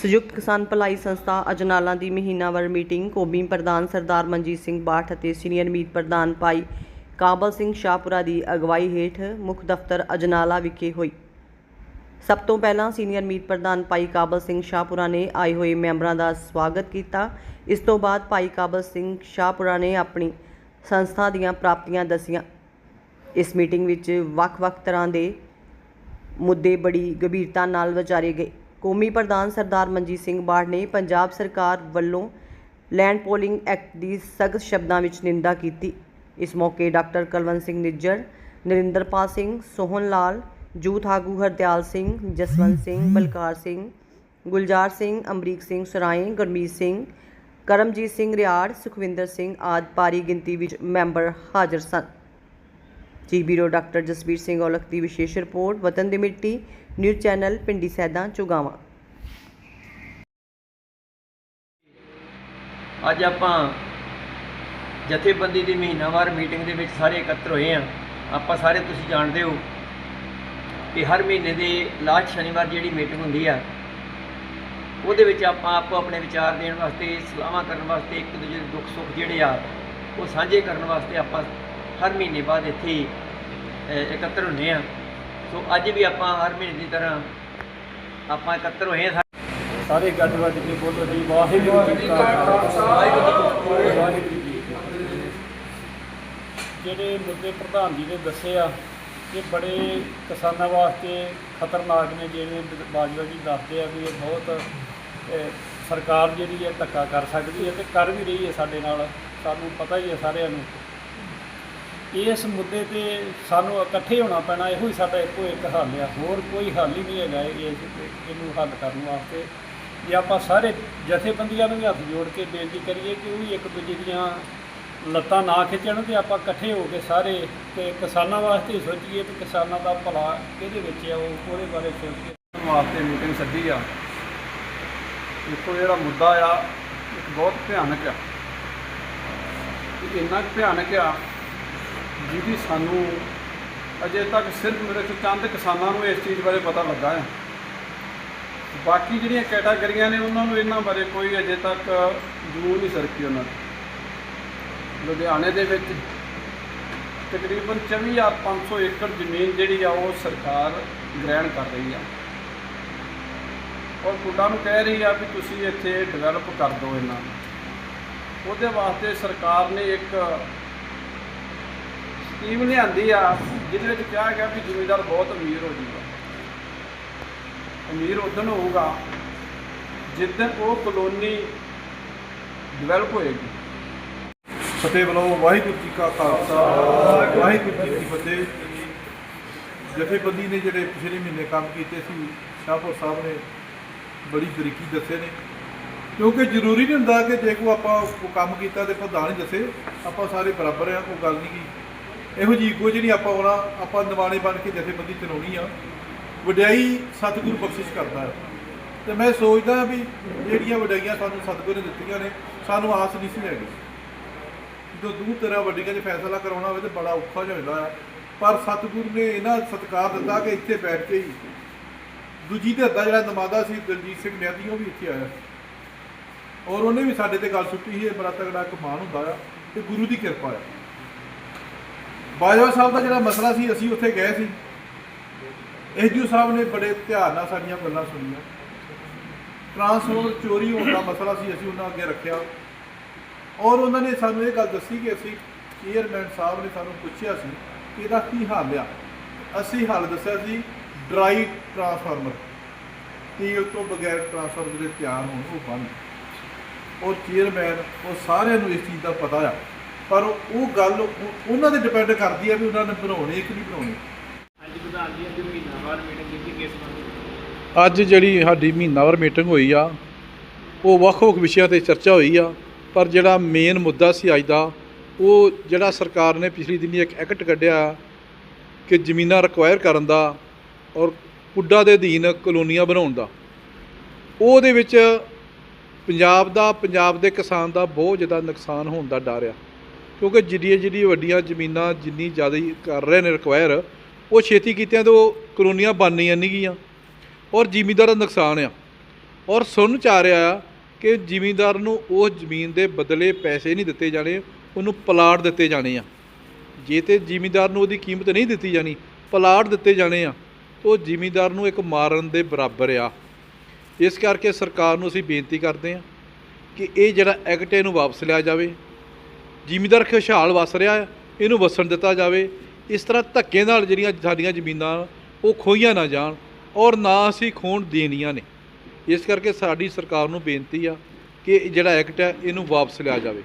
ਸੰਯੁਕਤ ਕਿਸਾਨ ਭਲਾਈ ਸੰਸਥਾ ਅਜਨਾਲਾ ਦੀ ਮਹੀਨਾਵਾਰ ਮੀਟਿੰਗ ਕੌਮੀ ਪ੍ਰਧਾਨ ਸਰਦਾਰ ਮਨਜੀਤ ਸਿੰਘ ਬਾਠ ਅਤੇ ਸੀਨੀਅਰ ਮੀਤ ਪ੍ਰਧਾਨ ਭਾਈ ਕਾਬਲ ਸਿੰਘ ਸ਼ਾਹਪੁਰਾ ਦੀ ਅਗਵਾਈ ਹੇਠ ਮੁੱਖ ਦਫ਼ਤਰ ਅਜਨਾਲਾ ਵਿਖੇ ਹੋਈ। ਸਭ ਤੋਂ ਪਹਿਲਾਂ ਸੀਨੀਅਰ ਮੀਤ ਪ੍ਰਧਾਨ ਭਾਈ ਕਾਬਲ ਸਿੰਘ ਸ਼ਾਹਪੁਰਾ ਨੇ ਆਏ ਹੋਏ ਮੈਂਬਰਾਂ ਦਾ ਸਵਾਗਤ ਕੀਤਾ। ਇਸ ਤੋਂ ਬਾਅਦ ਭਾਈ ਕਾਬਲ ਸਿੰਘ ਸ਼ਾਹਪੁਰਾ ਨੇ ਆਪਣੀ ਸੰਸਥਾ ਦੀਆਂ ਪ੍ਰਾਪਤੀਆਂ ਦੱਸੀਆਂ। ਇਸ ਮੀਟਿੰਗ ਵਿੱਚ ਵੱਖ-ਵੱਖ ਤਰ੍ਹਾਂ ਦੇ ਮੁੱਦੇ ਬੜੀ ਗੰਭੀਰਤਾ ਨਾਲ ਵਿਚਾਰੇ ਗਏ। ਕੌਮੀ ਪ੍ਰਧਾਨ ਸਰਦਾਰ ਮਨਜੀਤ ਸਿੰਘ ਬਾੜ ਨੇ ਪੰਜਾਬ ਸਰਕਾਰ ਵੱਲੋਂ ਲੈਂਡ ਪੋਲਿੰਗ ਐਕਟ ਦੀ ਸਖਤ ਸ਼ਬਦਾਂ ਵਿੱਚ ਨਿੰਦਾ ਕੀਤੀ। ਇਸ ਮੌਕੇ ਡਾਕਟਰ ਕਲਵੰਤ ਸਿੰਘ ਨਿੱਜਰ, ਨਰਿੰਦਰਪਾਲ ਸਿੰਘ ਸੋਹਨ ਲਾਲ ਜੂਥ ਆਗੂ ਹਰਦਿਆਲ ਸਿੰਘ, ਜਸਵੰਤ ਸਿੰਘ, ਬਲਕਾਰ ਸਿੰਘ, ਗੁਲਜ਼ਾਰ ਸਿੰਘ, ਅਮਰੀਕ ਸਿੰਘ ਸਰਾਏ, ਗੁਰਮੀਤ ਸਿੰਘ, ਕਰਮਜੀਤ ਸਿੰਘ ਰਿਆੜ, ਸੁਖਵਿੰਦਰ ਸਿੰਘ ਆਦਿ ਭਾਰੀ ਗਿਣਤੀ ਵਿੱਚ ਮੈਂਬਰ ਹਾਜ਼ਰ ਸਨ। Chief bureau doctor Jasbir Singh Aulakh ਦੀ ਵਿਸ਼ੇਸ਼ ਰਿਪੋਰਟ, ਵਤਨ ਦੀ ਮਿੱਟੀ, ਨਿਊਜ਼ ਚੈਨਲ, ਪਿੰਡੀ ਸੈਦਾ, ਚੁਗਾਵਾਂ। ਅੱਜ ਆਪਾਂ ਜਥੇਬੰਦੀ ਦੀ ਮਹੀਨਾਵਾਰ ਮੀਟਿੰਗ ਦੇ ਵਿੱਚ ਸਾਰੇ ਇਕੱਤਰ ਹੋਏ ਆ ਆਪਾਂ ਸਾਰੇ ਤੁਸੀਂ ਜਾਣਦੇ ਹੋ ਕਿ ਹਰ ਮਹੀਨੇ ਦੇ ਲਾਸਟ ਸ਼ਨੀਵਾਰ ਜਿਹੜੀ ਮੀਟਿੰਗ ਹੁੰਦੀ ਆ, ਉਹਦੇ ਵਿੱਚ ਆਪਾਂ ਆਪੋ ਆਪਣੇ ਵਿਚਾਰ ਦੇਣ ਵਾਸਤੇ, ਸਲਾਹਾਂ ਕਰਨ ਵਾਸਤੇ ਇੱਕ ਦੂਜੇ ਦੇ ਦੁੱਖ ਸੁੱਖ ਜਿਹੜੇ ਆ, ਉਹ ਸਾਂਝੇ ਕਰਨ ਵਾਸਤੇ ਆਪਾਂ ਹਰ ਮਹੀਨੇ ਬਾਅਦ ਇੱਥੇ ਹੀ, ਇਕੱਤਰ ਹੁੰਦੇ ਆ ਸੋ ਅੱਜ ਵੀ ਆਪਾਂ ਹਰ ਮਹੀਨੇ ਦੀ ਤਰ੍ਹਾਂ ਆਪਾਂ ਇਕੱਤਰ ਹੋਏ ਆ ਸਾਰੇ ਗੱਡ ਵੱਜ ਕੇ ਬੋਲੋ ਜੀ ਵਾਹਿਗੁਰੂ ਜੀ ਕਾ ਖਾਲਸਾ। ਵਾਹਿਗੁਰੂ ਜੀ ਜਿਹੜੇ ਮੁੱਦੇ ਪ੍ਰਧਾਨ ਜੀ ਨੇ ਦੱਸੇ ਆ ਇਹ ਬੜੇ ਕਿਸਾਨਾਂ ਵਾਸਤੇ ਖਤਰਨਾਕ ਨੇ ਜਿਵੇਂ ਬਾਜਵਾ ਜੀ ਦੱਸਦੇ ਆ ਵੀ ਇਹ ਬਹੁਤ ਸਰਕਾਰ ਜਿਹੜੀ ਹੈ ਧੱਕਾ ਕਰ ਸਕਦੀ ਹੈ ਤੇ ਕਰ ਵੀ ਰਹੀ ਹੈ ਸਾਡੇ ਨਾਲ। ਸਾਨੂੰ ਪਤਾ ਹੀ ਹੈ ਸਾਰਿਆਂ ਨੂੰ। ਇਸ ਮੁੱਦੇ ਤੇ ਸਾਨੂੰ ਇਕੱਠੇ ਹੋਣਾ ਪੈਣਾ, ਇਹੋ ਹੀ ਸਾਡਾ ਇੱਕੋ ਇੱਕ ਹੱਲ ਆ। ਹੋਰ ਕੋਈ ਹੱਲ ਹੀ ਨਹੀਂ ਹੈਗਾ ਇਹ, ਇਸ- ਇਹਨੂੰ ਹੱਲ ਕਰਨ ਵਾਸਤੇ। ਜੇ ਆਪਾਂ ਸਾਰੇ ਜਥੇਬੰਦੀਆਂ ਨੂੰ ਵੀ ਹੱਥ ਜੋੜ ਕੇ ਬੇਨਤੀ ਕਰੀਏ ਕਿ ਉਹ ਵੀ ਇੱਕ ਦੂਜੇ ਦੀਆਂ ਲੱਤਾਂ ਨਾ ਖਿੱਚਣ ਤੇ ਆਪਾਂ ਇਕੱਠੇ ਹੋ ਕੇ ਸਾਰੇ ਤੇ ਕਿਸਾਨਾਂ ਵਾਸਤੇ ਸੋਚੀਏ ਕਿ ਕਿਸਾਨਾਂ ਦਾ ਭਲਾ ਕਿਹਦੇ ਵਿੱਚ ਆ, ਉਹ ਉਹਦੇ ਬਾਰੇ ਸੋਚੀਏ। ਵਾਸਤੇ ਮੀਟਿੰਗ ਸੱਦੀ ਆ। ਦੇਖੋ ਜਿਹੜਾ ਮੁੱਦਾ ਆ ਇੱਕ ਬਹੁਤ ਭਿਆਨਕ ਆ। ਇਹ ਇੰਨਾ ਕੁ ਭਿਆਨਕ ਆ ਜਿਹਦੀ ਸਾਨੂੰ ਅਜੇ ਤੱਕ ਸਿਰਫ ਮੇਰੇ ਤੋਂ ਚੰਦ ਕਿਸਾਨਾਂ ਨੂੰ ਇਸ ਚੀਜ਼ ਬਾਰੇ ਪਤਾ ਲੱਗਾ ਹੈ। ਬਾਕੀ ਜਿਹੜੀਆਂ ਕੈਟਾਗਰੀਆਂ ਨੇ, ਉਹਨਾਂ ਨੂੰ ਇਹਨਾਂ ਬਾਰੇ ਕੋਈ ਅਜੇ ਤੱਕ ਜ਼ਰੂਰ ਨਹੀਂ ਸਰਕੀ ਉਹਨਾਂ ਦੀ। ਲੁਧਿਆਣੇ ਦੇ ਵਿੱਚ ਤਕਰੀਬਨ 24500 ਏਕੜ ਜ਼ਮੀਨ ਜਿਹੜੀ ਆ, ਉਹ ਸਰਕਾਰ ਗ੍ਰਹਿਣ ਕਰ ਰਹੀ ਆ। ਔਰ ਕੁੱਡਾ ਨੂੰ ਕਹਿ ਰਹੀ ਆ ਵੀ ਤੁਸੀਂ ਇੱਥੇ ਡਿਵੈਲਪ ਕਰ ਦਿਓ ਇਹਨਾਂ ਨੂੰ। ਉਹਦੇ ਵਾਸਤੇ ਸਰਕਾਰ ਨੇ ਇੱਕ ਸਕੀਮ ਲਿਆਂਦੀ ਆ, ਜਿਹਦੇ ਵਿੱਚ ਕਿਹਾ ਗਿਆ ਵੀ ਜ਼ਿਮੀਂਦਾਰ ਬਹੁਤ ਅਮੀਰ ਹੋ ਜਾਊਗਾ। ਅਮੀਰ ਉਦੋਂ ਹੋਊਗਾ ਜਿੱਦਣ ਉਹ ਕਲੋਨੀ ਡਿਵੈਲਪ ਹੋਏਗੀ। ਫਤਿਹ ਬੁਲਾਓ, ਵਾਹਿਗੁਰੂ ਜੀ ਕਾ ਖਾਲਸਾ, ਵਾਹਿਗੁਰੂ ਜੀ ਕੀ ਫਤਿਹ। ਜਥੇਬੰਦੀ ਨੇ ਜਿਹੜੇ ਪਿਛਲੇ ਮਹੀਨੇ ਕੰਮ ਕੀਤੇ ਸੀ, ਸ਼ਾਹਪੁਰ ਸਾਹਿਬ ਨੇ ਬੜੀ ਬਰੀਕੀ ਦੱਸੇ ਨੇ। ਕਿਉਂਕਿ ਜ਼ਰੂਰੀ ਨਹੀਂ ਹੁੰਦਾ ਕਿ ਜੇ ਕੋ ਆਪਾਂ ਕੋ ਕੰਮ ਕੀਤਾ ਤੇ ਪ੍ਰਧਾਨ ਹੀ ਦੱਸੇ, ਆਪਾਂ ਸਾਰੇ ਬਰਾਬਰ ਆ ਉਹ ਗੱਲ ਨਹੀਂ ਕੀ ਇਹੋ ਜੀ ਕੁਝ ਜਿਹੜੀ ਆਪਾਂ ਹੋਣਾ, ਆਪਾਂ ਨਿਵਾਣੇ ਬਣ ਕੇ ਜਥੇਬੰਦੀ ਚਲਾਉਣੀ ਆ। ਵਡਿਆਈ ਸਤਿਗੁਰੂ ਬਖਸ਼ਿਸ਼ ਕਰਦਾ ਹੈ ਤੇ ਮੈਂ ਸੋਚਦਾ ਵੀ ਜਿਹੜੀਆਂ ਵਡਿਆਈਆਂ ਸਾਨੂੰ ਸਤਿਗੁਰੂ ਨੇ ਦਿੱਤੀਆਂ ਨੇ, ਸਾਨੂੰ ਆਸ ਨਹੀਂ ਸੀ ਹੈਗੀ ਜੋ ਦੂਰ ਤਰ੍ਹਾਂ ਵੱਡੀਆਂ 'ਚ ਫੈਸਲਾ ਕਰਾਉਣਾ ਹੋਵੇ ਤੇ ਬੜਾ ਔਖਾ ਹੋ ਜਾਂਦਾ ਹੈ ਪਰ ਸਤਿਗੁਰੂ ਨੇ ਇਹਨਾਂ ਸਤਿਕਾਰ ਦਿੱਤਾ ਕਿ ਇੱਥੇ ਬੈਠ ਕੇ ਹੀ। ਦੂਜੀ ਦੇ ਹੱਦਾ ਜਿਹੜਾ ਨਮਾਦਾ ਸੀ, ਦਲਜੀਤ ਸਿੰਘ ਨਿਆਦੀ ਉਹ ਵੀ ਇੱਥੇ ਆਇਆ। ਔਰ ਉਹਨੇ ਵੀ ਸਾਡੇ ਤੇ ਗੱਲ ਸੁੱਟੀ ਸੀ, ਇਹ ਬੜਾ ਤਗੜਾ ਇੱਕ ਮਾਣ ਹੁੰਦਾ ਆ, ਤੇ ਗੁਰੂ ਦੀ ਕਿਰਪਾ ਆ। ਬਾਜਵਾ ਸਾਹਿਬ ਦਾ ਜਿਹੜਾ ਮਸਲਾ ਸੀ, ਅਸੀਂ ਉੱਥੇ ਗਏ ਸੀ। ਐਸਡੀਓ ਸਾਹਿਬ ਨੇ ਬੜੇ ਧਿਆਨ ਨਾਲ ਸਾਡੀਆਂ ਗੱਲਾਂ ਸੁਣੀਆਂ। ਟਰਾਂਸਫਰ ਚੋਰੀ ਹੋਣ ਦਾ ਮਸਲਾ ਸੀ, ਅਸੀਂ ਉਹਨਾਂ ਅੱਗੇ ਰੱਖਿਆ। ਔਰ ਉਹਨਾਂ ਨੇ ਸਾਨੂੰ ਇਹ ਗੱਲ ਦੱਸੀ ਕਿ ਅਸੀਂ ਚੇਅਰਮੈਨ ਸਾਹਿਬ ਨੇ ਸਾਨੂੰ ਪੁੱਛਿਆ ਸੀ ਕਿ ਇਹਦਾ ਕੀ ਹੱਲ ਆ। ਅਸੀਂ ਹੱਲ ਦੱਸਿਆ ਸੀ, ਡਰਾਈ ਟਰਾਂਸਫਾਰਮਰ। ਤੇਲ ਤੋਂ ਬਗੈਰ ਟਰਾਂਸਫਾਰਮਰ ਜਿਹੜੇ ਤਿਆਰ ਹੋਣ ਉਹ ਬੰਦ। ਔਰ ਚੇਅਰਮੈਨ, ਉਹ ਸਾਰਿਆਂ ਨੂੰ ਇਸ ਚੀਜ਼ ਦਾ ਪਤਾ ਆ। ਪਰ ਉਹ ਗੱਲ ਉਹ- ਉਹਨਾਂ ਤੇ ਡਿਪੈਂਡ ਕਰਦੀ ਆ ਵੀ ਉਹਨਾਂ ਨੇ ਬਣਾਉਣੇ ਕਿ ਨਹੀਂ ਬਣਾਉਣੇ। ਅੱਜ ਪ੍ਰਧਾਨ ਜੀ ਅੱਜ ਮਹੀਨਾਵਾਰ ਮੀਟਿੰਗ ਕੀਤੀ ਕਿਸ ਬਾਰੇ ਅੱਜ ਜਿਹੜੀ ਸਾਡੀ ਮਹੀਨਾਵਾਰ ਮੀਟਿੰਗ ਹੋਈ ਆ ਉਹ ਵੱਖ-ਵੱਖ ਵਿਸ਼ਿਆਂ ਤੇ ਚਰਚਾ ਹੋਈ ਆ ਪਰ ਜਿਹੜਾ ਮੇਨ ਮੁੱਦਾ ਸੀ ਅੱਜ ਦਾ ਉਹ ਜਿਹੜਾ ਸਰਕਾਰ ਨੇ ਪਿਛਲੀ ਦਿਨੀ ਇੱਕ ਐਕਟ ਕੱਢਿਆ ਕਿ ਜ਼ਮੀਨਾਂ ਰਿਕਵਾਇਰ ਕਰਨ ਦਾ ਔਰ ਪੁੱਡਾ ਦੇ ਅਧੀਨ ਕਲੋਨੀਆਂ ਬਣਾਉਣ ਦਾ। ਉਹਦੇ ਵਿੱਚ ਪੰਜਾਬ ਦਾ ਪੰਜਾਬ ਦੇ ਕਿਸਾਨ ਦਾ ਬਹੁਤ ਜ਼ਿਆਦਾ ਨੁਕਸਾਨ ਹੋਣ ਦਾ ਡਰ ਆ। ਕਿਉਂਕਿ ਜਿਹੜੀਆਂ ਜਿਹੜੀਆਂ ਵੱਡੀਆਂ ਜ਼ਮੀਨਾਂ ਜਿੰਨੀ ਜ਼ਿਆਦਾ ਕਰ ਰਹੇ ਨੇ ਰਿਕੁਆਇਰ ਉਹ ਛੇਤੀ ਕੀਤਿਆਂ ਉਹ ਕਲੋਨੀਆਂ ਬਣਨੀਆਂ ਨਹੀਂ ਗੀਆਂ ਔਰ ਜ਼ਿਮੀਂਦਾਰ ਦਾ ਨੁਕਸਾਨ ਆ। ਔਰ ਸੁਣ ਚ ਆ ਰਿਹਾ ਆ ਕਿ ਜ਼ਿਮੀਂਦਾਰ ਨੂੰ ਉਹ ਜ਼ਮੀਨ ਦੇ ਬਦਲੇ ਪੈਸੇ ਨਹੀਂ ਦਿੱਤੇ ਜਾਣੇ, ਉਹਨੂੰ ਪਲਾਟ ਦਿੱਤੇ ਜਾਣੇ ਆ। ਜੇ ਤੇ ਜ਼ਿਮੀਂਦਾਰ ਨੂੰ ਉਹਦੀ ਕੀਮਤ ਨਹੀਂ ਦਿੱਤੀ ਜਾਣੀ, ਪਲਾਟ ਦਿੱਤੇ ਜਾਣੇ ਆ, ਤਾਂ ਉਹ ਜ਼ਿਮੀਂਦਾਰ ਨੂੰ ਇੱਕ ਮਾਰਨ ਦੇ ਬਰਾਬਰ ਆ। ਇਸ ਕਰਕੇ ਸਰਕਾਰ ਨੂੰ ਅਸੀਂ ਬੇਨਤੀ ਕਰਦੇ ਹਾਂ ਕਿ ਇਹ ਜਿਹੜਾ ਐਕਟ ਇਹਨੂੰ ਵਾਪਸ ਲਿਆ ਜਾਵੇ। ਜ਼ਿਮੀਂਦਾਰ ਖੁਸ਼ਹਾਲ ਵਸ ਰਿਹਾ ਇਹਨੂੰ ਵਸਣ ਦਿੱਤਾ ਜਾਵੇ। ਇਸ ਤਰ੍ਹਾਂ ਧੱਕੇ ਨਾਲ ਜਿਹੜੀਆਂ ਸਾਡੀਆਂ ਜ਼ਮੀਨਾਂ ਉਹ ਖੋਈਆਂ ਨਾ ਜਾਣ ਔਰ ਨਾ ਅਸੀਂ ਖੋਣ ਦੇਣੀਆਂ ਨੇ। ਇਸ ਕਰਕੇ ਸਾਡੀ ਸਰਕਾਰ ਨੂੰ ਬੇਨਤੀ ਆ ਕਿ ਜਿਹੜਾ ਐਕਟ ਹੈ, ਇਹਨੂੰ ਵਾਪਸ ਲਿਆ ਜਾਵੇ।